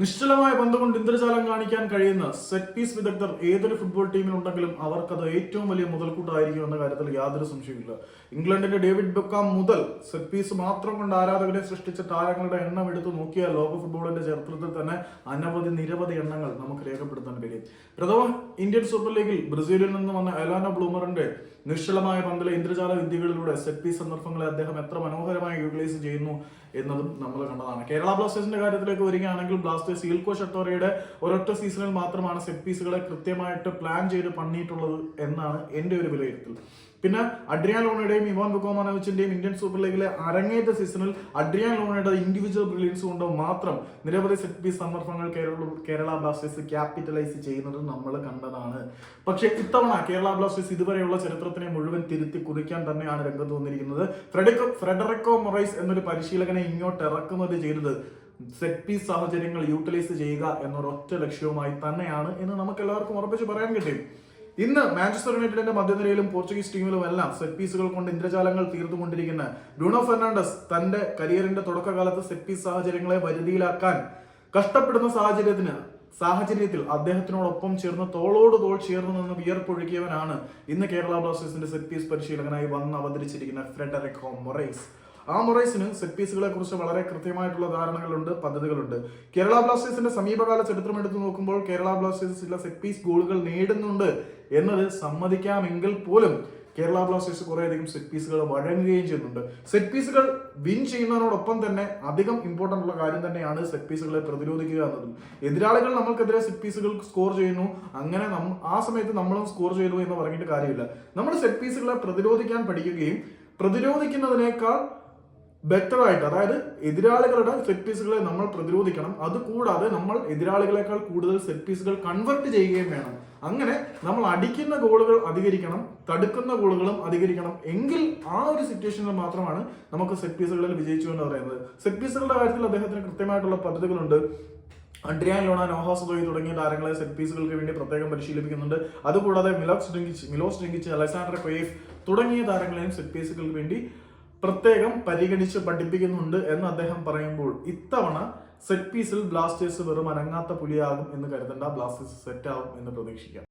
നിശ്ചലമായ ബന്ധം കൊണ്ട് ഇന്ദ്രജാലം കാണിക്കാൻ കഴിയുന്ന സെറ്റ് പീസ് വിദഗ്ധർ ഏതൊരു ഫുട്ബോൾ ടീമിലുണ്ടെങ്കിലും അവർക്കത് ഏറ്റവും വലിയ മുതൽക്കൂട്ടായിരിക്കും എന്ന കാര്യത്തിൽ യാതൊരു സംശയമില്ല ഇംഗ്ലണ്ടിന്റെ ഡേവിഡ് ബെക്കാം മുതൽ സെറ്റ് പീസ് മാത്രം കൊണ്ട് ആരാധകരെ സൃഷ്ടിച്ച താരങ്ങളുടെ എണ്ണം എടുത്തു നോക്കിയാൽ ലോക ഫുട്ബോളിന്റെ ചരിത്രത്തിൽ തന്നെ അനവധി നിരവധി എണ്ണങ്ങൾ നമുക്ക് രേഖപ്പെടുത്താൻ കഴിയും. പ്രഥമ ഇന്ത്യൻ സൂപ്പർ ലീഗിൽ ബ്രസീലിൽ നിന്ന് വന്ന എലാന ബ്ലൂമറിന്റെ നിശ്ചലമായ പന്തിലെ ഇന്ദ്രജാല വിദ്യകളിലൂടെ സെറ്റ് പീസ് സന്ദർഭങ്ങളെ അദ്ദേഹം എത്ര മനോഹരമായി യൂട്ടിലൈസ് ചെയ്യുന്നു എന്നതും നമ്മൾ കണ്ടതാണ്. കേരള ബ്ലാസ്റ്റേഴ്സിന്റെ കാര്യത്തിലേക്ക് വരികയാണെങ്കിൽ ഈൽക്കോ ഷട്ടോറയുടെ ഒരൊറ്റ സീസണിൽ മാത്രമാണ് സെറ്റ് പീസുകളെ കൃത്യമായിട്ട് പ്ലാൻ ചെയ്ത് പണിയിട്ടുള്ളത് എന്നാണ് എന്റെ ഒരു വിലയിരുത്തൽ. പിന്നെ അഡ്രിയാൻ ലോണയുടെയും ഇവാൻ ബുക്കോമാനോവിച്ചിന്റെയും ഇന്ത്യൻ സൂപ്പർ ലീഗിലെ അരങ്ങേറ്റ സീസണിൽ അഡ്രിയാൻ ലോണയുടെ ഇൻഡിവിജ്വൽ ബ്രില്യൻസ് കൊണ്ട് മാത്രം നിരവധി സെറ്റ് പീസ് സന്ദർഭങ്ങൾ കേരള കേരള ബ്ലാസ്റ്റേഴ്സ് ക്യാപിറ്റലൈസ് ചെയ്യുന്നത് നമ്മൾ കണ്ടതാണ്. പക്ഷേ ഇത്തവണ കേരള ബ്ലാസ്റ്റേഴ്സ് ഇതുവരെയുള്ള ചരിത്രത്തിനെ മുഴുവൻ തിരുത്തി കുറിക്കാൻ തന്നെയാണ് രംഗത്ത് വന്നിരിക്കുന്നത്. ഫ്രെഡിക്കോ ഫ്രെഡറിക്കോ മൊറൈസ് എന്നൊരു പരിശീലകനെ ഇങ്ങോട്ട് ഇറക്കുന്നത് ചെയ്തത് സെറ്റ് പീസ് സാഹചര്യങ്ങൾ യൂട്ടിലൈസ് ചെയ്യുക എന്നൊരു എന്നൊരൊറ്റ ലക്ഷ്യവുമായി തന്നെയാണ് എന്ന് നമുക്ക് എല്ലാവർക്കും ഉറപ്പിച്ച് പറയാൻ കിട്ടും. ഇന്ന് മാഞ്ചസ്റ്റർ യുണൈറ്റഡിന്റെ മധ്യനിരയിലും പോർച്ചുഗീസ് ടീമിലും എല്ലാം സെറ്റ് പീസുകൾ കൊണ്ട് ഇന്ദ്രജാലങ്ങൾ തീർത്തുകൊണ്ടിരിക്കുന്ന ബ്രൂണോ ഫെർണാണ്ടസ് തന്റെ കരിയറിന്റെ തുടക്കകാലത്ത് സെറ്റ് പീസ് സാഹചര്യങ്ങളെ വരുതിയിലാക്കാൻ കഷ്ടപ്പെടുന്ന സാഹചര്യത്തിന് സാഹചര്യത്തിൽ അദ്ദേഹത്തിനോടൊപ്പം ചേർന്ന് തോളോട് തോൾ ചേർന്ന് നിന്ന് വിയർപ്പൊഴുകിയവനാണ് ഇന്ന് കേരള ബ്ലാസ്റ്റേഴ്സിന്റെ സെറ്റ് പീസ് പരിശീലകനായി വന്ന് അവതരിച്ചിരിക്കുന്ന ഫ്രെഡറിക് ഹോം മൊറൈസ് ആ സെറ്റ് പീസുകളെ കുറിച്ച് വളരെ കൃത്യമായിട്ടുള്ള ധാരണകളുണ്ട് പദ്ധതികളുണ്ട്. കേരള ബ്ലാസ്റ്റേഴ്സിന്റെ സമീപകാല ചരിത്രം എടുത്തു നോക്കുമ്പോൾ കേരള ബ്ലാസ്റ്റേഴ്സ് ചില സെറ്റ് പീസ് ഗോളുകൾ നേടുന്നുണ്ട് എന്നത് സമ്മതിക്കാമെങ്കിൽ പോലും കേരള ബ്ലാസ്റ്റേഴ്സ് കുറേയധികം സെറ്റ് പീസുകൾ വഴങ്ങുകയും ചെയ്യുന്നുണ്ട്. സെറ്റ് പീസുകൾ വിൻ ചെയ്യുന്നതിനോടൊപ്പം തന്നെ അധികം ഇമ്പോർട്ടന്റ് ഉള്ള കാര്യം തന്നെയാണ് സെറ്റ് പീസുകളെ പ്രതിരോധിക്കുക എന്നതും. എതിരാളികൾ നമ്മൾക്കെതിരെ സെറ്റ് പീസുകൾ സ്കോർ ചെയ്യുന്നു. അങ്ങനെ ആ സമയത്ത് നമ്മളും സ്കോർ ചെയ്തു എന്ന് പറഞ്ഞിട്ട് കാര്യമില്ല. നമ്മൾ സെറ്റ് പീസുകളെ പ്രതിരോധിക്കാൻ പഠിക്കുകയും പ്രതിരോധിക്കുന്നതിനേക്കാൾ ബെറ്റർ ആയിട്ട് അതായത് എതിരാളികളുടെ സെറ്റ് പീസുകളെ നമ്മൾ പ്രതിരോധിക്കണം. അതുകൂടാതെ നമ്മൾ എതിരാളികളെക്കാൾ കൂടുതൽ സെറ്റ് പീസുകൾ കൺവെർട്ട് ചെയ്യുകയും വേണം. അങ്ങനെ നമ്മൾ അടിക്കുന്ന ഗോളുകൾ അധികരിക്കണം തടുക്കുന്ന ഗോളുകളും അധികരിക്കണം. എങ്കിൽ ആ ഒരു സിറ്റുവേഷനിൽ മാത്രമാണ് നമുക്ക് സെറ്റ് പീസുകളിൽ വിജയിച്ചു എന്ന് പറയുന്നത്. സെറ്റ് പീസുകളുടെ കാര്യത്തിൽ അദ്ദേഹത്തിന് കൃത്യമായിട്ടുള്ള പദ്ധതികളുണ്ട്. അഡ്രിയാൻ ലോണ നോഹാസ് ദോയി തുടങ്ങിയ താരങ്ങളെ സെറ്റ് പീസുകൾക്ക് വേണ്ടി പ്രത്യേകം പരിശീലിപ്പിക്കുന്നുണ്ട്. അതുകൂടാതെ Milos Drincic Milos Drincic Alexander കൊയേഫ് തുടങ്ങിയ താരങ്ങളെയും സെറ്റ് പീസുകൾക്ക് വേണ്ടി പ്രത്യേകം പരിഗണിച്ച് പഠിപ്പിക്കുന്നുണ്ട് എന്ന് അദ്ദേഹം പറയുമ്പോൾ ഇത്തവണ സെറ്റ് പീസിൽ ബ്ലാസ്റ്റേഴ്സ് വെറും അനങ്ങാത്ത പുലിയാകും എന്ന് കരുതണ്ട ബ്ലാസ്റ്റേഴ്സ് സെറ്റ് ആകും എന്ന് പ്രതീക്ഷിക്കാം.